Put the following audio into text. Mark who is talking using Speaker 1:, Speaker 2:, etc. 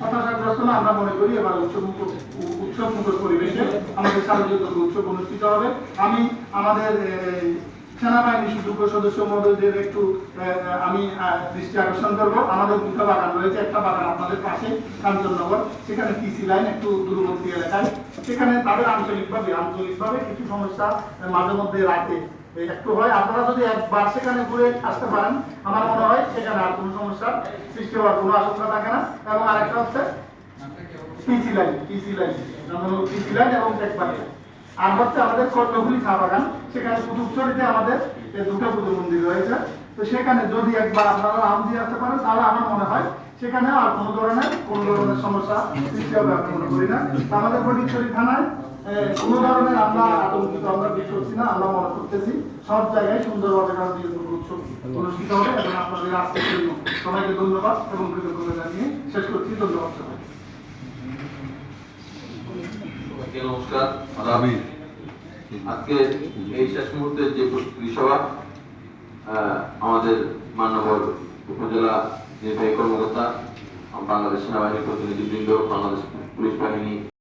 Speaker 1: হতাশাগ্রস্ত না আমরা মনে করি এবার উৎসব মুখ- উৎসব মুখর পরিবেশে আমাদের সার্বজনীন উৎসব অনুষ্ঠিত হবে। আমি আমাদের সেনাবাহিনী সুযোগ্য সদস্য মহোদয়দের একটু আমি দৃষ্টি আকর্ষণ করব। আমাদের দুটো বাগান রয়েছে। একটা বাগান আপনাদের পাশে, কাঞ্চননগর। সেখানে টিসি লাইন, একটু দূরবর্তী এলাকায়। সেখানে তাদের আঞ্চলিকভাবে আঞ্চলিকভাবে কিছু সমস্যা মাঝে মধ্যে রাতে একটু হয়। আপনারা যদি একবার সেখানে ঘুরে আসতে পারেন, আমার মনে হয় সেখানে আর সমস্যার সৃষ্টি হওয়ার কোনো আশঙ্কা থাকে না। এবং আরেকটা হচ্ছে PC line PC line PC line এবং আর হচ্ছে আমাদের কর্ণফুলি চা বাগান, সেখানে আমাদের দুটো পুজো মন্দির রয়েছে। তো সেখানে যদি একবার আপনারা নাম দিয়ে আসতে পারেন, তাহলে আমার মনে হয় সেখানে আর কোনো ধরনের কোনো ধরনের সমস্যা সৃষ্টি হবে আমি মনে করি না। আমাদের ফটিকছড়ি থানায় কোনো ধরনের আমরা আতঙ্কিত, আমরা বেশ করছি না, আমরা মনে করতেছি সব জায়গায় সুন্দরভাবে শান্তি উৎসব অনুষ্ঠিত হবে এবং আপনাদের আজকের জন্য সবাইকে ধন্যবাদ এবং কৃতজ্ঞতা জানিয়ে শেষ করছি। ধন্যবাদ সবাই
Speaker 2: নমস্কার। আজকে এই শেষ মুহূর্তে যে সভা আমাদের মান্যবর উপজেলা নির্বাহী কর্মকর্তা বাংলাদেশ সেনাবাহিনীর প্রতিনিধিবৃন্দ বাংলাদেশ পুলিশ বাহিনী।